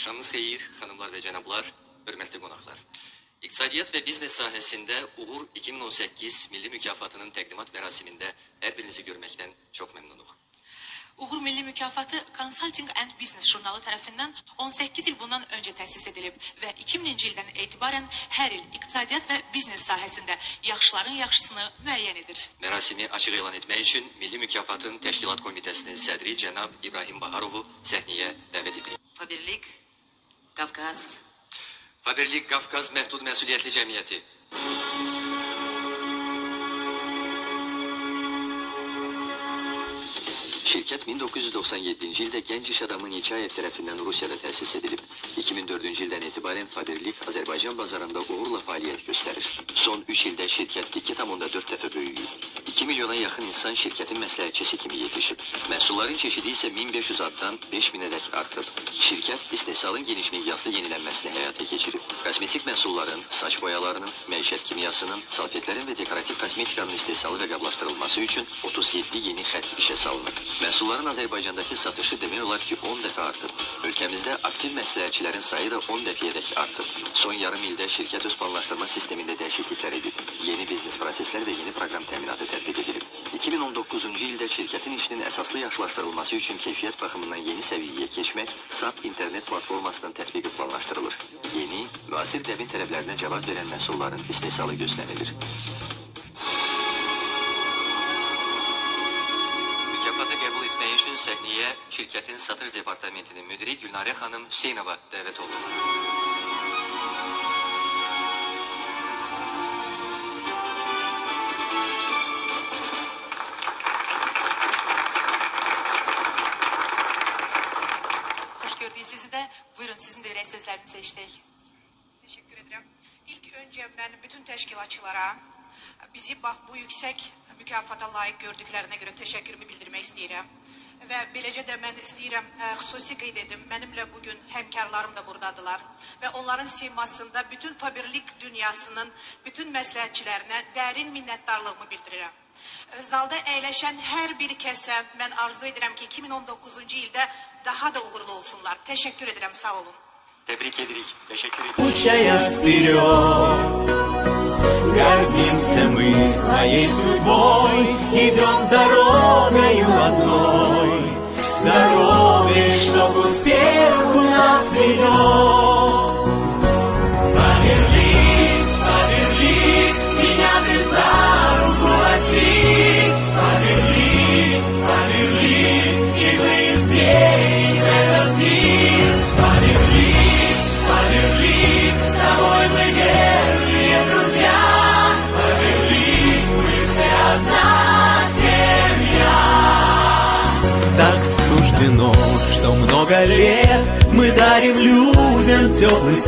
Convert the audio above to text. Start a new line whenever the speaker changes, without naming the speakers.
Axşamınız xeyir, xanımlar və cənablar, hörmətli qonaqlar. İqtisadiyyat və biznes sahəsində Uğur 2018 milli mükafatının təqdimat mərasimində hər birinizi görməkdən çox məmnunuq.
Uğur Milli Mükafatı Consulting and Business jurnalı tərəfindən 18 il bundan öncə təsis edilib və 2000-ci ildən etibarən hər il iqtisadiyyat və biznes sahəsində yaxşıların yaxşısını müəyyən edir.
Mərasimi açıq elan etmək üçün Milli Mükafatın Təşkilat Komitəsinin sədri cənab İbrahim Baharovu səhnəyə dəvət edirik.
Faberlik, Qafqaz.
Faberlik Qafqaz Məhdud Məsuliyyətli Cəmiyyəti. Şirket 1997 yılda genç iş adamı Niçayev tarafından Rusya'da tesis edilip 2004 yıldan itibaren Faberlik Azerbaycan pazarında uğurla faaliyet gösterir. Son 3 yılda şirket 2 tam 4 defa büyüyor. 2 milyona yaxın insan şirkətin məsləhətçisi kimi yetişib. Məhsulların çeşidi isə 1500 addan 5000-ədək artıb. Şirkət istehsalın geniş miqyaslı yenilənməsini həyata keçirib. Kosmetik məhsulların, saç boyalarının, məişət kimyasının, salfetlərin və dekorativ kosmetikanın istehsalı və qablaşdırılması üçün 37 yeni xətt işə salınıb. Məhsulların Azərbaycandakı satışı demək olar ki 10 dəfə artıb. Ölkəmizdə aktiv məsləhətçilərin sayı da 10 dəfəyədək artıb. Son yarım ildə şirkət öz planlaşdırma sistemində dəyişikliklər edib. Yeni biznes proseslər və yeni proqram təminatı tətbiq edilib. 2019-cu ildə şirkətin işinin əsaslı yaxşılaşdırılması üçün keyfiyyət baxımından yeni səviyyəyə keçmək SAP internet platformasının tətbiqi planlaşdırılır. Yeni, müasir dəvin tələblərinə cavab verən məhsulların istehsalı gözlənilir. Mükafatı qəbul etmək üçün səhnəyə şirkətin satış departamentinin müdiri Gülnarə xanım Hüseynova dəvət olunur.
Gördük sizi de. Buyurun sizin de ürək sözlərinizi eşidək.
Teşekkür ederim. İlk önce ben bütün teşkilatçılara bizi bak bu yüksek mükafata layık gördüklerine göre teşekkürümü bildirmek istedim. Ve beləcə də mən istəyirəm, ə, xüsusi qeyd edim, mənimlə bugün həmkarlarım da buradadılar. Və onların simasında bütün fabirlik dünyasının bütün məsləhətçilərinə dərin minnətdarlığımı bildirirəm. Ə, Zalda əyləşən hər bir kəsə mən arzu edirəm ki, 2019-cu ildə daha da uğurlu olsunlar. Təşəkkür edirəm, sağ olun.
Təbrik edirik. Təşəkkür edirik.
Пущая вперед, гордимся мы своей судьбой, идем дорогою одной, дорогой, что к успеху нас ведет. Фаберлик, Фаберлик, меня ты за руку возьми, и мы изменим суждено, что много лет мы дарим людям теплый